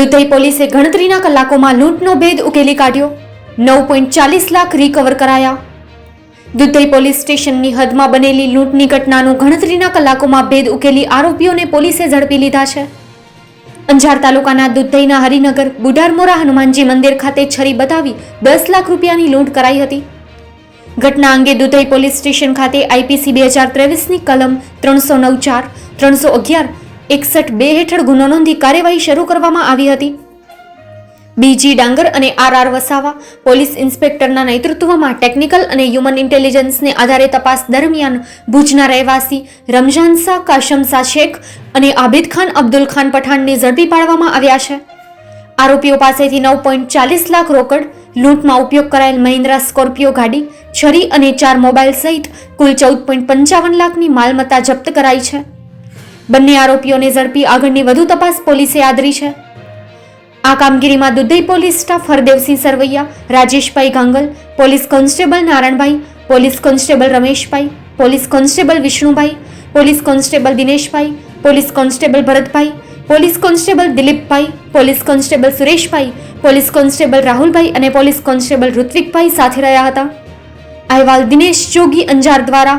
દુધઈ પોલીસે ગણતરીના કલાકોમાં લૂંટનો ભેદ ઉકેલી કાઢ્યો. નવ પોઈન્ટ ચાલીસ લાખ રિકવર કરાયા. દુધઈ પોલીસ સ્ટેશનની હદમાં બનેલી લૂંટની ઘટનાનું ગણતરીના કલાકોમાં ભેદ ઉકેલી આરોપીઓને પોલીસે ઝડપી લીધા છે. અંજાર તાલુકાના દુધઈના હરિનગર બુઢારમોરા હનુમાનજી મંદિર ખાતે છરી બતાવી દસ લાખ રૂપિયાની લૂંટ કરાઈ હતી. ઘટના અંગે દુધઈ પોલીસ સ્ટેશન ખાતે આઈપીસી બે હજાર ત્રેવીસની કલમ ત્રણસો નવ ચાર, ત્રણસો અગિયાર એકસઠ બે હેઠળ ગુનો નોંધી કાર્યવાહી શરૂ કરવામાં આવી હતી. બીજી ડાંગર અને આર આર વસાવા પોલીસ ઇન્સ્પેક્ટરના નેતૃત્વમાં ટેકનિકલ અને હ્યુમન ઇન્ટેલિજન્સને આધારે તપાસ દરમિયાન ભુજના રહેવાસી રમઝાન શાહ, કાશમ શાહ શેખ અને આબિદ ખાન, અબ્દુલ ખાન પઠાણને ઝડપી પાડવામાં આવ્યા છે. આરોપીઓ પાસેથી નવ પોઈન્ટ ચાલીસ લાખ રોકડ, લૂંટમાં ઉપયોગ કરાયેલ મહિન્દ્રા સ્કોર્પિયો ગાડી, છરી અને ચાર મોબાઈલ સહિત કુલ ચૌદ પોઈન્ટ પંચાવન લાખની માલમત્તા જપ્ત કરાઈ છે. બંને આરોપીઓને ઝડપી આગળની વધુ તપાસ પોલીસે આદરી છે. આ કામગીરીમાં Dudhai police staff Hardevsinh Sarvaiya, Rajeshbhai Gangal, police constable Narayanbhai, police constable Rameshbhai, police constable Vishnubhai, police constable Dineshbhai, police constable Bharatbhai, police constable Dilipbhai, police constable Sureshbhai, police constable Rahulbhai અને police constable ઋત્વિકભાઈ સાથે રહ્યા હતા. અહેવાલ દિનેશ જોગી અંજાર દ્વારા